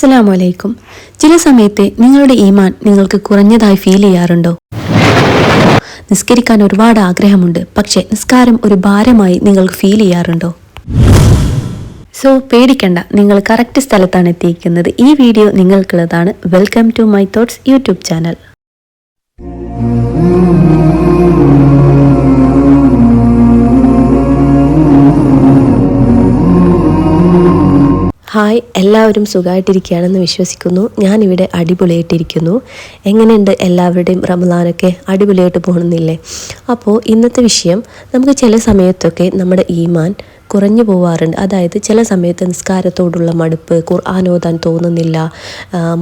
അസ്സലാമു അലൈക്കും ചില സമയത്തെ നിങ്ങളുടെ ഈമാൻ നിങ്ങൾക്ക് കുറഞ്ഞതായി ഫീൽ ചെയ്യാറുണ്ടോ? നിസ്കരിക്കാൻ ഒരുപാട് ആഗ്രഹമുണ്ട്. പക്ഷേ നിസ്കാരം ഒരു ഭാരമായി നിങ്ങൾക്ക് ഫീൽ ചെയ്യാറുണ്ടോ? സോ പേടിക്കണ്ട. നിങ്ങൾ കറക്റ്റ് സ്ഥലത്താണ് എത്തിയിരിക്കുന്നത്. ഈ video നിങ്ങൾക്കുള്ളതാണ്. Welcome to my thoughts YouTube channel hi എല്ലാവരും സുഖമായിട്ടിരിക്കുകയാണെന്ന് വിശ്വസിക്കുന്നു. ഞാനിവിടെ അടിപൊളിയായിട്ടിരിക്കുന്നു. എങ്ങനെയുണ്ട് എല്ലാവരുടെയും റമദാനൊക്കെ? അടിപൊളിയായിട്ട് പോകണമെന്നില്ലേ? അപ്പോൾ ഇന്നത്തെ വിഷയം നമുക്ക് ചില സമയത്തൊക്കെ നമ്മുടെ ഈമാൻ കുറഞ്ഞു പോവാറുണ്ട്. അതായത് ചില സമയത്ത് നിസ്കാരത്തോടുള്ള മടുപ്പ് ഖുർആൻ ഓതാൻ തോന്നുന്നില്ല.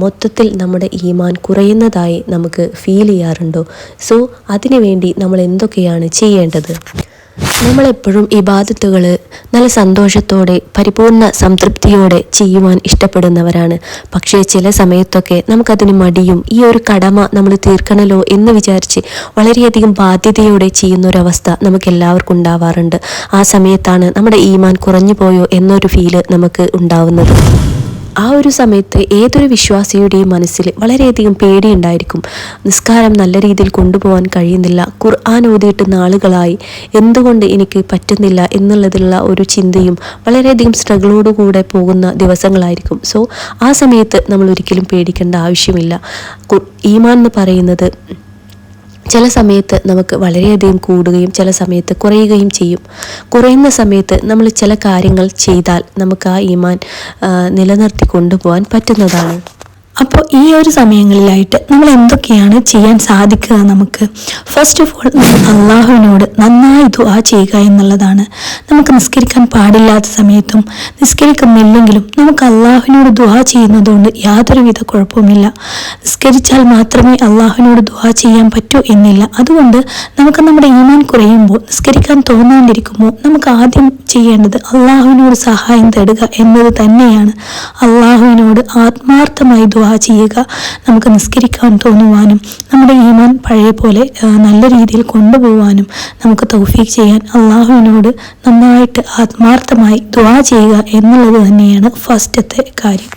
മൊത്തത്തിൽ നമ്മുടെ ഈമാൻ കുറയുന്നതായി നമുക്ക് ഫീൽ ചെയ്യാറുണ്ടോ? സോ അതിനുവേണ്ടി നമ്മൾ എന്തൊക്കെയാണ് ചെയ്യേണ്ടത്? നമ്മളെപ്പോഴും ഈ ബാധ്യതകൾ നല്ല സന്തോഷത്തോടെ പരിപൂർണ സംതൃപ്തിയോടെ ചെയ്യുവാൻ ഇഷ്ടപ്പെടുന്നവരാണ്. പക്ഷേ ചില സമയത്തൊക്കെ നമുക്കതിന് മടിയും ഈ ഒരു കടമ നമ്മൾ തീർക്കണല്ലോ എന്ന് വിചാരിച്ച് വളരെയധികം ബാധ്യതയോടെ ചെയ്യുന്ന ഒരവസ്ഥ നമുക്ക് എല്ലാവർക്കും ഉണ്ടാവാറുണ്ട്. ആ സമയത്താണ് നമ്മുടെ ഈമാൻ കുറഞ്ഞു പോയോ എന്നൊരു ഫീൽ നമുക്ക് ഉണ്ടാവുന്നത്. ആ ഒരു സമയത്ത് ഏതൊരു വിശ്വാസിയുടെയും മനസ്സിൽ വളരെയധികം പേടിയുണ്ടായിരിക്കും. നിസ്കാരം നല്ല രീതിയിൽ കൊണ്ടുപോകാൻ കഴിയുന്നില്ല. ഖുർആൻ ഓതിയിട്ട് നാളുകളായി എന്തുകൊണ്ട് എനിക്ക് പറ്റുന്നില്ല എന്നുള്ളതിലുള്ള ഒരു ചിന്തയും വളരെയധികം സ്ട്രഗിളോടുകൂടെ പോകുന്ന ദിവസങ്ങളായിരിക്കും. സോ ആ സമയത്ത് നമ്മൾ ഒരിക്കലും പേടിക്കേണ്ട ആവശ്യമില്ല. ഈമാൻ എന്ന് പറയുന്നത് ചില സമയത്ത് നമുക്ക് വളരെയധികം കൂടുകയും ചില സമയത്ത് കുറയുകയും ചെയ്യും. കുറയുന്ന സമയത്ത് നമ്മൾ ചില കാര്യങ്ങൾ ചെയ്താൽ നമുക്ക് ആ ഈമാൻ നിലനിർത്തി കൊണ്ടുപോകാൻ പറ്റുന്നതാണ്. അപ്പോൾ ഈ ഒരു സമയങ്ങളിലായിട്ട് നമ്മൾ എന്തൊക്കെയാണ് ചെയ്യാൻ സാധിക്കുക നമുക്ക്? ഫസ്റ്റ് ഓഫ് ഓൾ അള്ളാഹുവിനോട് നന്നായി ദുആ ചെയ്യുക എന്നുള്ളതാണ്. നമുക്ക് നിസ്കരിക്കാൻ പാടില്ലാത്ത സമയത്തും നിസ്കരിക്കുന്നില്ലെങ്കിലും നമുക്ക് അള്ളാഹുവിനോട് ദുആ ചെയ്യുന്നതുകൊണ്ട് യാതൊരുവിധ കുഴപ്പവുമില്ല. നിസ്കരിച്ചാൽ മാത്രമേ അള്ളാഹുവിനോട് ദുആ ചെയ്യാൻ പറ്റൂ എന്നില്ല. അതുകൊണ്ട് നമുക്ക് നമ്മുടെ ഈമാൻ കുറയുമ്പോൾ നിസ്കരിക്കാൻ തോന്നാണ്ടിരിക്കുമ്പോൾ നമുക്ക് ആദ്യം ചെയ്യേണ്ടത് അള്ളാഹുവിനോട് സഹായം തേടുക എന്നത് തന്നെയാണ്. അള്ളാഹുവിനോട് ആത്മാർത്ഥമായി ദുആ ചെയ്യുക നമുക്ക് നിസ്കരിക്കാൻ തോന്നുവാനും നമ്മുടെ ഈമാൻ പഴയ പോലെ നല്ല രീതിയിൽ കൊണ്ടുപോകാനും നമുക്ക് തൗഫീഖ് ചെയ്യാൻ അള്ളാഹുവിനോട് നന്നായിട്ട് ആത്മാർത്ഥമായി ദുആ ചെയ്യുക എന്നുള്ളത് തന്നെയാണ് ഫസ്റ്റത്തെ കാര്യം.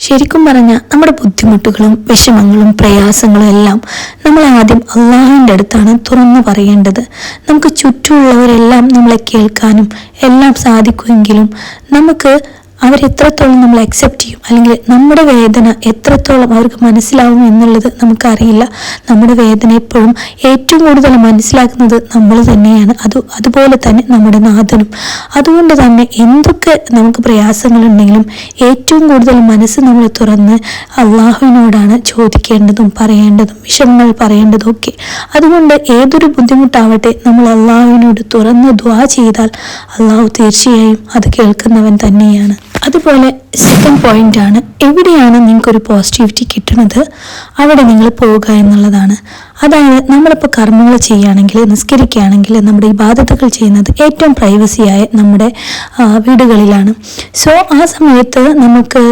ശരിക്കും പറഞ്ഞാൽ നമ്മുടെ ബുദ്ധിമുട്ടുകളും വിഷമങ്ങളും പ്രയാസങ്ങളും എല്ലാം നമ്മൾ ആദ്യം അള്ളാഹുവിന്റെ അടുത്താണ് തുറന്നു പറയേണ്ടത്. നമുക്ക് ചുറ്റുമുള്ളവരെല്ലാം നമ്മളെ കേൾക്കാനും എല്ലാം സാധിക്കുമെങ്കിലും നമുക്ക് അവരെത്രത്തോളം നമ്മൾ അക്സെപ്റ്റ് ചെയ്യും? അല്ലെങ്കിൽ നമ്മുടെ വേദന എത്രത്തോളം അവർക്ക് മനസ്സിലാവും എന്നുള്ളത് നമുക്കറിയില്ല. നമ്മുടെ വേദന എപ്പോഴും ഏറ്റവും കൂടുതൽ മനസ്സിലാക്കുന്നത് നമ്മൾ തന്നെയാണ്. അത് അതുപോലെ തന്നെ നമ്മുടെ നാഥനും. അതുകൊണ്ട് തന്നെ എന്തൊക്കെ നമുക്ക് പ്രയാസങ്ങളുണ്ടെങ്കിലും ഏറ്റവും കൂടുതൽ മനസ്സ് നമ്മൾ തുറന്ന് അള്ളാഹുവിനോടാണ് ചോദിക്കേണ്ടതും പറയേണ്ടതും വിഷമങ്ങൾ പറയേണ്ടതും ഒക്കെ. അതുകൊണ്ട് ഏതൊരു ബുദ്ധിമുട്ടാവട്ടെ നമ്മൾ അള്ളാഹുവിനോട് തുറന്ന് ദ്വാ ചെയ്താൽ അള്ളാഹു തീർച്ചയായും അത് കേൾക്കുന്നവൻ തന്നെയാണ്. അതുപോലെ സെക്കൻഡ് പോയിന്റ് ആണ്. എവിടെയാണ് നിങ്ങൾക്കൊരു പോസിറ്റിവിറ്റി കിട്ടുന്നത്? അവിടെ നിങ്ങൾ പോവുക എന്നുള്ളതാണ്. അതായത് നമ്മളിപ്പോൾ കർമ്മങ്ങൾ ചെയ്യുകയാണെങ്കിൽ നിസ്കരിക്കുകയാണെങ്കിൽ നമ്മുടെ ഈ ബാധ്യതകൾ ചെയ്യുന്നത് ഏറ്റവും പ്രൈവസിയായ നമ്മുടെ വീടുകളിലാണ്. സോ ആ സമയത്ത് നമുക്ക്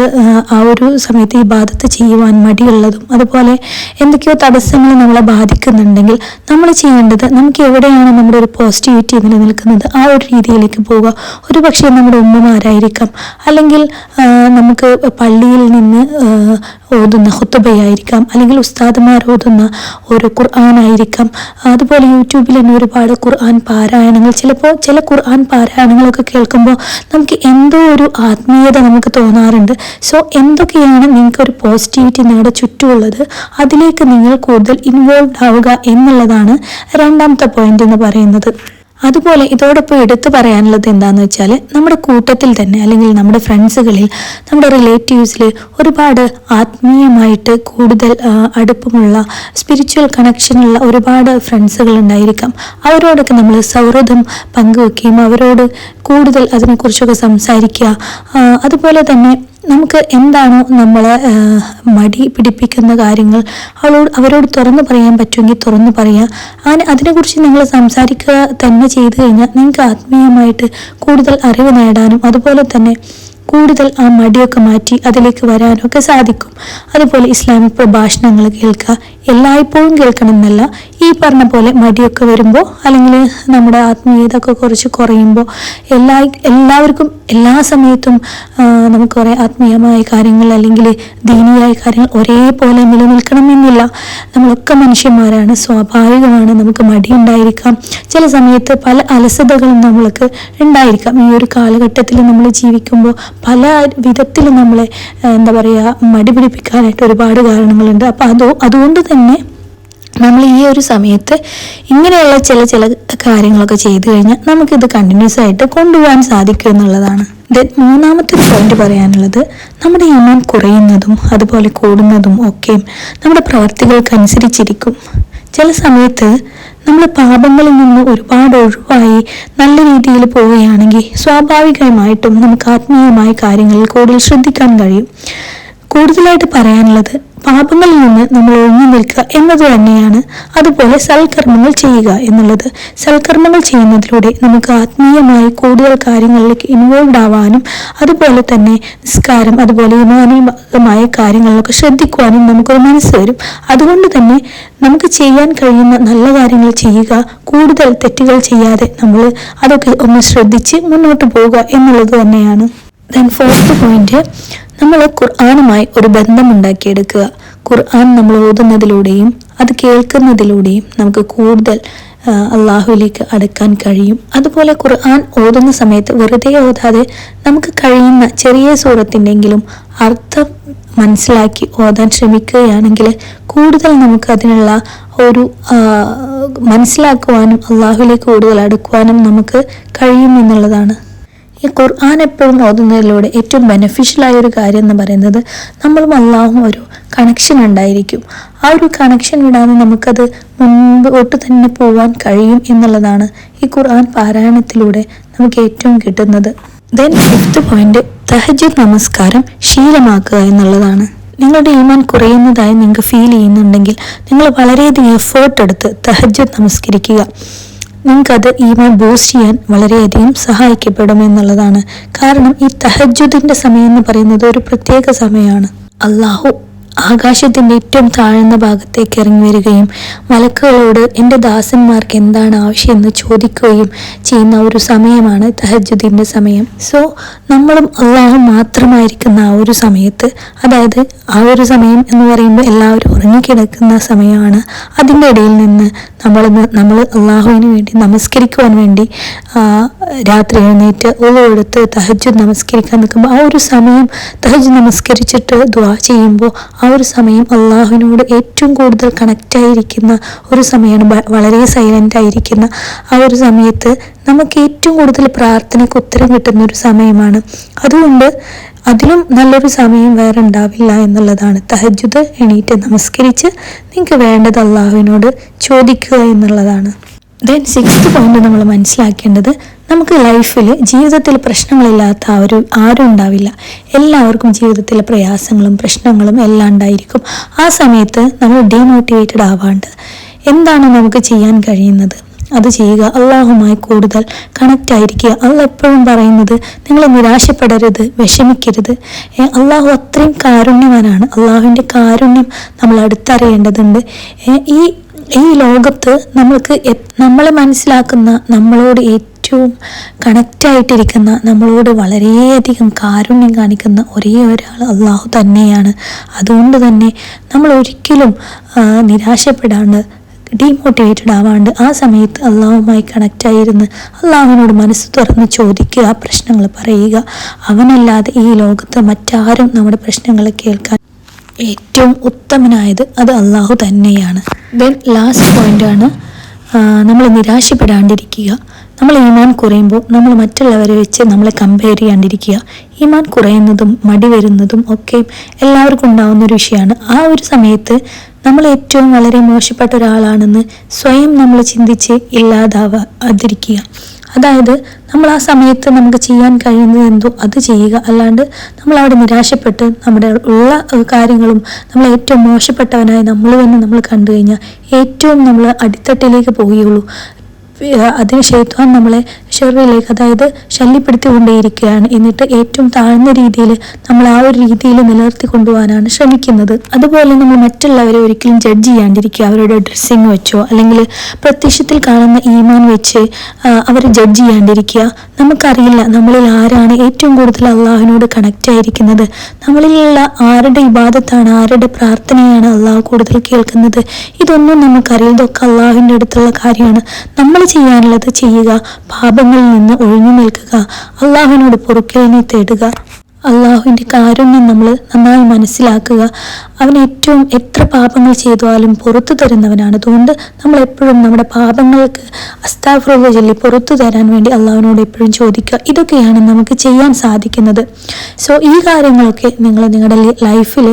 ആ, ഒരു സമയത്ത് ഈ ബാധ്യത ചെയ്യുവാൻ മടിയുള്ളതും അതുപോലെ എന്തൊക്കെയോ തടസ്സങ്ങൾ നമ്മളെ ബാധിക്കുന്നുണ്ടെങ്കിൽ നമ്മൾ ചെയ്യേണ്ടത് നമുക്ക് എവിടെയാണ് നമ്മുടെ ഒരു പോസിറ്റിവിറ്റി നിലനിൽക്കുന്നത് ആ ഒരു രീതിയിലേക്ക് പോവുക. ഒരു പക്ഷേ നമ്മുടെ ഉമ്മമാരായിരിക്കാം. അല്ലെങ്കിൽ നമുക്ക് പള്ളിയിൽ നിന്ന് ഓതുന്ന ഹുത്തുബയായിരിക്കാം അല്ലെങ്കിൽ ഉസ്താദുമാർ ഓതുന്ന ഓരോ ഖുർആാനായിരിക്കാം. അതുപോലെ യൂട്യൂബിൽ തന്നെ ഒരുപാട് ഖുർആൻ പാരായണങ്ങൾ. ചിലപ്പോൾ ചില ഖുർആൻ പാരായണങ്ങളൊക്കെ കേൾക്കുമ്പോൾ നമുക്ക് എന്തോ ഒരു ആത്മീയത നമുക്ക് തോന്നാറുണ്ട്. സോ എന്തൊക്കെയാണ് നിങ്ങൾക്ക് ഒരു പോസിറ്റിവിറ്റി നിങ്ങളുടെ ചുറ്റുമുള്ളത്? അതിലേക്ക് നിങ്ങൾ കൂടുതൽ ഇൻവോൾവ് ആവുക എന്നുള്ളതാണ് രണ്ടാമത്തെ പോയിന്റ് എന്ന് പറയുന്നത്. അതുപോലെ ഇതോടൊപ്പം എടുത്തു പറയാനുള്ളത് എന്താണെന്ന് വെച്ചാൽ നമ്മുടെ കൂട്ടത്തിൽ തന്നെ അല്ലെങ്കിൽ നമ്മുടെ ഫ്രണ്ട്സുകളിൽ നമ്മുടെ റിലേറ്റീവ്സിൽ ഒരുപാട് ആത്മീയമായിട്ട് കൂടുതൽ അടുപ്പമുള്ള സ്പിരിച്വൽ കണക്ഷനുള്ള ഒരുപാട് ഫ്രണ്ട്സുകൾ ഉണ്ടായിരിക്കാം. അവരോടൊക്കെ നമ്മൾ സൗഹൃദം പങ്കുവെക്കുകയും അവരോട് കൂടുതൽ അതിനെക്കുറിച്ചൊക്കെ സംസാരിക്കുക അതുപോലെ തന്നെ നമുക്ക് എന്താണോ നമ്മളെ മടി പിടിപ്പിക്കുന്ന കാര്യങ്ങൾ അവളോട് അവരോട് തുറന്നു പറയാൻ പറ്റുമെങ്കിൽ തുറന്നു പറയാം. അങ്ങനെ അതിനെക്കുറിച്ച് നിങ്ങൾ സംസാരിക്കുക തന്നെ ചെയ്തു കഴിഞ്ഞാൽ നിങ്ങൾക്ക് ആത്മീയമായിട്ട് കൂടുതൽ അറിവ് നേടാനും അതുപോലെ തന്നെ കൂടുതൽ ആ മടിയൊക്കെ മാറ്റി അതിലേക്ക് വരാനൊക്കെ സാധിക്കും. അതുപോലെ ഇസ്ലാമിക് പ്രഭാഷണങ്ങൾ കേൾക്കുക. എല്ലായ്പ്പോഴും കേൾക്കണം എന്നല്ല ഈ പറഞ്ഞ പോലെ മടിയൊക്കെ വരുമ്പോൾ അല്ലെങ്കിൽ നമ്മുടെ ആത്മീയത ഒക്കെ കുറച്ച് കുറയുമ്പോൾ എല്ലാ എല്ലാവർക്കും എല്ലാ സമയത്തും നമുക്ക് കുറേ ആത്മീയമായ കാര്യങ്ങൾ അല്ലെങ്കിൽ ദീനീയായ കാര്യങ്ങൾ ഒരേപോലെ നിലനിൽക്കണമെന്നില്ല. നമ്മളൊക്കെ മനുഷ്യന്മാരാണ് സ്വാഭാവികമാണ് നമുക്ക് മടി ഉണ്ടായിരിക്കാം ചില സമയത്ത് പല അലസതകളും നമ്മൾക്ക് ഉണ്ടായിരിക്കാം. ഈ ഒരു കാലഘട്ടത്തിൽ നമ്മൾ ജീവിക്കുമ്പോൾ പല വിധത്തിൽ നമ്മളെ എന്താ പറയുക മടി പിടിപ്പിക്കാനായിട്ട് ഒരുപാട് കാരണങ്ങളുണ്ട്. അപ്പോൾ അതോ അതുകൊണ്ട് തന്നെ നമ്മൾ ഈ ഒരു സമയത്ത് ഇങ്ങനെയുള്ള ചില ചില കാര്യങ്ങളൊക്കെ ചെയ്തു കഴിഞ്ഞാൽ നമുക്കിത് കണ്ടിന്യൂസ് ആയിട്ട് കൊണ്ടുപോകാൻ സാധിക്കും എന്നുള്ളതാണ്. ദെൻ മൂന്നാമത്തെ പോയിന്റ് പറയാനുള്ളത് നമ്മുടെ ഈമാൻ കുറയുന്നതും അതുപോലെ കൂടുന്നതും ഒക്കെയും നമ്മുടെ പ്രവർത്തികൾക്കനുസരിച്ചിരിക്കും. ചില സമയത്ത് നമ്മൾ പാപങ്ങളിൽ നിന്ന് ഒരുപാട് ഒഴിവായി നല്ല രീതിയിൽ പോവുകയാണെങ്കിൽ സ്വാഭാവികമായിട്ടും നമുക്ക് ആത്മീയമായ കാര്യങ്ങളിൽ കൂടുതൽ ശ്രദ്ധിക്കാൻ കഴിയും. കൂടുതലായിട്ട് പറയാനുള്ളത് പാപങ്ങളിൽ നിന്ന് നമ്മൾ ഒഴിഞ്ഞു നിൽക്കുക എന്നത് തന്നെയാണ് അതുപോലെ സൽക്കർമ്മങ്ങൾ ചെയ്യുക എന്നുള്ളത്. സൽക്കർമ്മങ്ങൾ ചെയ്യുന്നതിലൂടെ നമുക്ക് ആത്മീയമായി കൂടുതൽ കാര്യങ്ങളിലേക്ക് ഇൻവോൾവ് ആവാനും അതുപോലെ തന്നെ നിസ്കാരം അതുപോലെ ഇമാനീയമായ കാര്യങ്ങളിലൊക്കെ ശ്രദ്ധിക്കുവാനും നമുക്കൊരു മനസ്സ് വരും. അതുകൊണ്ട് തന്നെ നമുക്ക് ചെയ്യാൻ കഴിയുന്ന നല്ല കാര്യങ്ങൾ ചെയ്യുക കൂടുതൽ തെറ്റുകൾ ചെയ്യാതെ നമ്മൾ അതൊക്കെ ഒന്ന് ശ്രദ്ധിച്ച് മുന്നോട്ട് പോവുക എന്നുള്ളത് തന്നെയാണ്. ദെൻ ഫോർത്ത് പോയിന്റ് നമ്മൾ ഖുർആാനുമായി ഒരു ബന്ധമുണ്ടാക്കിയെടുക്കുക. ഖുർആൻ നമ്മൾ ഓതുന്നതിലൂടെയും അത് കേൾക്കുന്നതിലൂടെയും നമുക്ക് കൂടുതൽ അള്ളാഹുവിലേക്ക് അടുക്കാൻ കഴിയും. അതുപോലെ ഖുർആൻ ഓതുന്ന സമയത്ത് വെറുതെ ഓതാതെ നമുക്ക് കഴിയുന്ന ചെറിയ സൂറത്തിന്റെങ്കിലും അർത്ഥം മനസ്സിലാക്കി ഓതാൻ ശ്രമിക്കുകയാണെങ്കിൽ കൂടുതൽ നമുക്ക് അതിനുള്ള ഒരു മനസ്സിലാക്കുവാനും അള്ളാഹുവിലേക്ക് കൂടുതൽ അടുക്കുവാനും നമുക്ക് കഴിയും എന്നുള്ളതാണ്. ഈ ഖുർആൻ എപ്പോഴും ഓതുന്നതിലൂടെ ഏറ്റവും ബെനഫിഷ്യൽ ആയ ഒരു കാര്യം എന്ന് പറയുന്നത് നമ്മളും അള്ളാഹും ഒരു കണക്ഷൻ ഉണ്ടായിരിക്കും. ആ ഒരു കണക്ഷൻ വിടാതെ നമുക്കത് മുൻപോട്ട് തന്നെ പോവാൻ കഴിയും എന്നുള്ളതാണ് ഈ ഖുർആൻ പാരായണത്തിലൂടെ നമുക്ക് ഏറ്റവും കിട്ടുന്നത്. ദെൻ ഫിഫ്ത്ത് പോയിന്റ് തഹജുദ് നമസ്കാരം ശീലമാക്കുക എന്നുള്ളതാണ്. നിങ്ങളുടെ ഈമാൻ കുറയുന്നതായി നിങ്ങൾക്ക് ഫീൽ ചെയ്യുന്നുണ്ടെങ്കിൽ നിങ്ങൾ വളരെയധികം എഫേർട്ട് എടുത്ത് തഹജ്ജുദ് നമസ്കരിക്കുക. നിങ്ങൾക്കത് ഈമാൻ ബൂസ്റ്റ് ചെയ്യാൻ വളരെയധികം സഹായിക്കപ്പെടും എന്നുള്ളതാണ്. കാരണം ഈ തഹജുദിന്റെ സമയം എന്ന് പറയുന്നത് ഒരു പ്രത്യേക സമയമാണ്. അള്ളാഹു ആകാശത്തിന്റെ ഏറ്റവും താഴ്ന്ന ഭാഗത്തേക്ക് ഇറങ്ങി വരികയും മലക്കുകളോട് എന്റെ ദാസന്മാർക്ക് എന്താണ് ആവശ്യം? എന്ന് ചോദിക്കുകയും ചെയ്യുന്ന ഒരു സമയമാണ് തഹജുദ്ദീന്റെ സമയം. സോ നമ്മളും അള്ളാഹു മാത്രമായിരിക്കുന്ന ആ ഒരു സമയത്ത് അതായത് ആ ഒരു സമയം എന്ന് പറയുമ്പോൾ എല്ലാവരും ഉറങ്ങിക്കിടക്കുന്ന സമയമാണ്. അതിന്റെ ഇടയിൽ നിന്ന് നമ്മൾ നമ്മൾ അള്ളാഹുവിന് വേണ്ടി നമസ്കരിക്കുവാൻ വേണ്ടി രാത്രി എഴുന്നേറ്റ് എടുത്ത് തഹജുദ് നമസ്കരിക്കാൻ നിൽക്കുമ്പോൾ ആ ഒരു സമയം തഹജ് നമസ്കരിച്ചിട്ട് ദ്വാ ചെയ്യുമ്പോൾ ആ ഒരു സമയം അള്ളാഹുവിനോട് ഏറ്റവും കൂടുതൽ കണക്റ്റായിരിക്കുന്ന ഒരു സമയമാണ് വളരെ സൈലന്റ് ആയിരിക്കുന്ന ആ ഒരു സമയത്ത് നമുക്ക് ഏറ്റവും കൂടുതൽ പ്രാർത്ഥനയ്ക്ക് ഉത്തരം കിട്ടുന്ന ഒരു സമയമാണ്. അതുകൊണ്ട് അതിലും നല്ലൊരു സമയം വേറെ ഉണ്ടാവില്ല എന്നുള്ളതാണ്. തഹജുദ് എണീറ്റ് നമസ്കരിച്ച് നിങ്ങൾക്ക് വേണ്ടത് അള്ളാഹുവിനോട് ചോദിക്കുക എന്നുള്ളതാണ്. ദെൻ സിക്സ്ത് പോയിന്റ് നമ്മൾ മനസ്സിലാക്കേണ്ടത് നമുക്ക് ലൈഫിൽ ജീവിതത്തിൽ പ്രശ്നങ്ങളില്ലാത്ത ഒരു ആരും ഉണ്ടാവില്ല. എല്ലാവർക്കും ജീവിതത്തിലെ പ്രയാസങ്ങളും പ്രശ്നങ്ങളും എല്ലാം ഉണ്ടായിരിക്കും. ആ സമയത്ത് നമ്മൾ ഡീമോട്ടിവേറ്റഡ് ആവാണ്ട് എന്താണ് നമുക്ക് ചെയ്യാൻ കഴിയുന്നത്? അത് ചെയ്യുക. അള്ളാഹുമായി കൂടുതൽ കണക്റ്റ് ആയിരിക്കുക. അള്ള എപ്പോഴും പറയുന്നത് നിങ്ങൾ നിരാശപ്പെടരുത് വിഷമിക്കരുത്. അള്ളാഹു അത്രയും കാരുണ്യവാനാണ്. അള്ളാഹുവിന്റെ കാരുണ്യം നമ്മൾ അടുത്തറിയേണ്ടതുണ്ട്. ഈ ഈ ലോകത്ത് നമ്മൾക്ക് നമ്മൾ നമ്മളെ മനസ്സിലാക്കുന്ന നമ്മളോട് ഏറ്റവും കണക്റ്റായിട്ടിരിക്കുന്ന നമ്മളോട് വളരെയധികം കാരുണ്യം കാണിക്കുന്ന ഒരേ ഒരാൾ അള്ളാഹു തന്നെയാണ്. അതുകൊണ്ട് തന്നെ നമ്മൾ ഒരിക്കലും നിരാശപ്പെടാണ്ട് ഡീമോട്ടിവേറ്റഡ് ആവാണ്ട് ആ സമയത്ത് അള്ളാഹുമായി കണക്റ്റായിരുന്ന് അള്ളാഹുവിനോട് മനസ്സ് തുറന്ന് ചോദിക്കുക പ്രശ്നങ്ങൾ പറയുക. അവനല്ലാതെ ഈ ലോകത്ത് മറ്റാരും നമ്മുടെ പ്രശ്നങ്ങൾ കേൾക്കാൻ ഏറ്റവും ഉത്തമനായത് അത് അള്ളാഹു തന്നെയാണ്. ദെൻ ലാസ്റ്റ് പോയിന്റാണ് നമ്മൾ നിരാശപ്പെടാണ്ടിരിക്കുക. നമ്മൾ ഈമാൻ കുറയുമ്പോൾ നമ്മൾ മറ്റുള്ളവരെ വെച്ച് നമ്മളെ കമ്പയർ ചെയ്യാണ്ടിരിക്കുക. ഈമാൻ കുറയുന്നതും മടി വരുന്നതും ഒക്കെ എല്ലാവർക്കും ഉണ്ടാവുന്ന ഒരു വിഷയമാണ്. ആ ഒരു സമയത്ത് നമ്മൾ ഏറ്റവും വളരെ മോശപ്പെട്ട ഒരാളാണെന്ന് സ്വയം നമ്മൾ ചിന്തിച്ച് ഇല്ലാതാവാതിരിക്കുക. അതായത് നമ്മൾ ആ സമയത്ത് നമുക്ക് ചെയ്യാൻ കഴിയുന്നത് എന്തോ അത് ചെയ്യുക. അല്ലാണ്ട് നമ്മൾ അവിടെ നിരാശപ്പെട്ട് നമ്മുടെ ഉള്ള കാര്യങ്ങളും നമ്മൾ ഏറ്റവും മോശപ്പെട്ടവനായി നമ്മൾ തന്നെ നമ്മൾ കണ്ടു കഴിഞ്ഞാൽ ഏറ്റവും നമ്മൾ അടിത്തട്ടിലേക്ക് പോവുകയുള്ളൂ. അതിന് ഷെയ്ത്വാൻ നമ്മളെ ഷെറിലേക്ക് അതായത് ശല്യപ്പെടുത്തിക്കൊണ്ടേയിരിക്കുകയാണ്. എന്നിട്ട് ഏറ്റവും താഴ്ന്ന രീതിയിൽ നമ്മൾ ആ ഒരു രീതിയിൽ നിലനിർത്തി കൊണ്ടുപോകാനാണ് ശ്രമിക്കുന്നത്. അതുപോലെ നമ്മൾ മറ്റുള്ളവരെ ഒരിക്കലും ജഡ്ജ് ചെയ്യാണ്ടിരിക്കുക. അവരുടെ ഡ്രസ്സിങ് വെച്ചോ അല്ലെങ്കിൽ പ്രത്യക്ഷത്തിൽ കാണുന്ന ഈമാൻ വെച്ച് അവരെ ജഡ്ജ് ചെയ്യാണ്ടിരിക്കുക. നമുക്കറിയില്ല നമ്മളിൽ ആരാണ് ഏറ്റവും കൂടുതൽ അള്ളാഹുവിനോട് കണക്റ്റ് ആയിരിക്കുന്നത്. നമ്മളിലുള്ള ആരുടെ ഇബാദത്താണ് ആരുടെ പ്രാർത്ഥനയാണ് അള്ളാഹു കൂടുതൽ കേൾക്കുന്നത്? ഇതൊന്നും നമുക്കറിയുന്നതൊക്കെ അള്ളാഹുവിന്റെ അടുത്തുള്ള കാര്യമാണ്. നമ്മൾ ചെയ്യാനുള്ളത് ചെയ്യുക. പാപങ്ങളിൽ നിന്ന് ഒഴിഞ്ഞു നിൽക്കുക. അള്ളാഹുവിനോട് പൊറുക്കലിനെ തേടുക. അള്ളാഹുവിന്റെ കാരുണ്യം നമ്മൾ നന്നായി മനസ്സിലാക്കുക. അവൻ ഏറ്റവും എത്ര പാപങ്ങൾ ചെയ്താലും പുറത്തു തരുന്നവനാണ്. അതുകൊണ്ട് നമ്മൾ എപ്പോഴും നമ്മുടെ പാപങ്ങൾക്ക് അസ്താഫ്രോഗ ചൊല്ലി പുറത്തു തരാൻ വേണ്ടി അള്ളാഹുവിനോട് എപ്പോഴും ചോദിക്കുക. ഇതൊക്കെയാണ് നമുക്ക് ചെയ്യാൻ സാധിക്കുന്നത്. സോ ഈ കാര്യങ്ങളൊക്കെ നിങ്ങൾ നിങ്ങളുടെ ലൈഫിൽ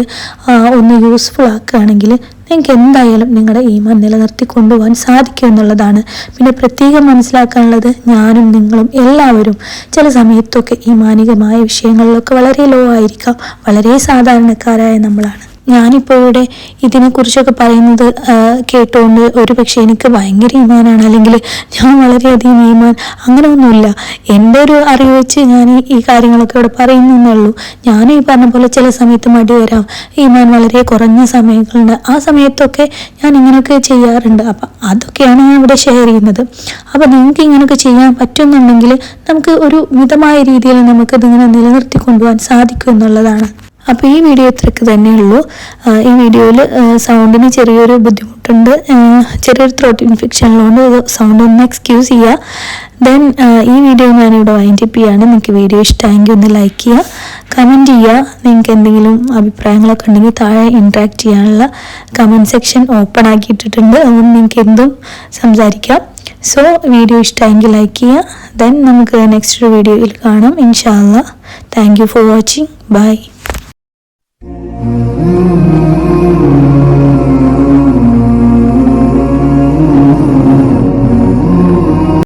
ഒന്ന് യൂസ്ഫുൾ ആക്കുകയാണെങ്കിൽ നിങ്ങൾക്ക് എന്തായാലും നിങ്ങളുടെ ഈമാൻ നിലനിർത്തി കൊണ്ടുപോകാൻ സാധിക്കും എന്നുള്ളതാണ്. പിന്നെ പ്രത്യേകം മനസ്സിലാക്കാനുള്ളത് ഞാനും നിങ്ങളും എല്ലാവരും ചില സമയത്തൊക്കെ ഈ മാനികമായ വിഷയങ്ങളിലൊക്കെ വളരെ ലോ ആയിരിക്കാം. വളരെ സാധാരണക്കാരായ നമ്മളാണ്. ഞാനിപ്പോൾ ഇവിടെ ഇതിനെക്കുറിച്ചൊക്കെ പറയുന്നത് കേട്ടുകൊണ്ട് ഒരു പക്ഷേ എനിക്ക് ഭയങ്കര ഈമാനാണ്. അല്ലെങ്കിൽ ഞാൻ വളരെയധികം ഈമാൻ. അങ്ങനെ ഒന്നുമില്ല എന്റെ ഒരു അറിവ് വെച്ച് ഞാൻ ഈ കാര്യങ്ങളൊക്കെ ഇവിടെ പറയുന്നുള്ളൂ ഞാൻ ഈ പറഞ്ഞ പോലെ ചില സമയത്ത് മടി വരാം. ഈമാൻ വളരെ കുറഞ്ഞ സമയങ്ങളുണ്ട്. ആ സമയത്തൊക്കെ ഞാൻ ഇങ്ങനെയൊക്കെ ചെയ്യാറുണ്ട്. അപ്പം അതൊക്കെയാണ് ഞാൻ ഇവിടെ ഷെയർ ചെയ്യുന്നത്. അപ്പം നിങ്ങൾക്ക് ഇങ്ങനെയൊക്കെ ചെയ്യാൻ പറ്റുന്നുണ്ടെങ്കിൽ നമുക്ക് ഒരു മിതമായ രീതിയിൽ നമുക്കിതിങ്ങനെ നിലനിർത്തി കൊണ്ടുപോകാൻ സാധിക്കും എന്നുള്ളതാണ്. അപ്പോൾ ഈ വീഡിയോ ഇത്രയ്ക്ക് തന്നെയുള്ളൂ ഈ വീഡിയോയിൽ സൗണ്ടിന് ചെറിയൊരു ബുദ്ധിമുട്ടുണ്ട്. ചെറിയൊരു ത്രോട്ട് ഇൻഫെക്ഷൻ ഉള്ളതുകൊണ്ട് സൗണ്ട് ഒന്ന് എക്സ്ക്യൂസ് ചെയ്യുക ദെൻ ഈ വീഡിയോ ഞാനിവിടെ വൈൻഡപ്പ് ചെയ്യാണ്. നിങ്ങൾക്ക് വീഡിയോ ഇഷ്ടമായെങ്കിൽ ഒന്ന് ലൈക്ക് ചെയ്യുക കമന്റ് ചെയ്യുക നിങ്ങൾക്ക് എന്തെങ്കിലും അഭിപ്രായങ്ങളൊക്കെ ഉണ്ടെങ്കിൽ താഴെ ഇൻട്രാക്ട് ചെയ്യാനുള്ള കമന്റ് സെക്ഷൻ ഓപ്പൺ ആക്കിയിട്ടിട്ടുണ്ട്. അതുകൊണ്ട് നിങ്ങൾക്ക് എന്തും സംസാരിക്കാം. സോ വീഡിയോ ഇഷ്ടമായെങ്കിൽ ലൈക്ക് ചെയ്യുക ദെൻ നമുക്ക് നെക്സ്റ്റ് വീഡിയോയിൽ കാണാം. ഇൻഷാല്ല thank you for watching bye Mm-hmm.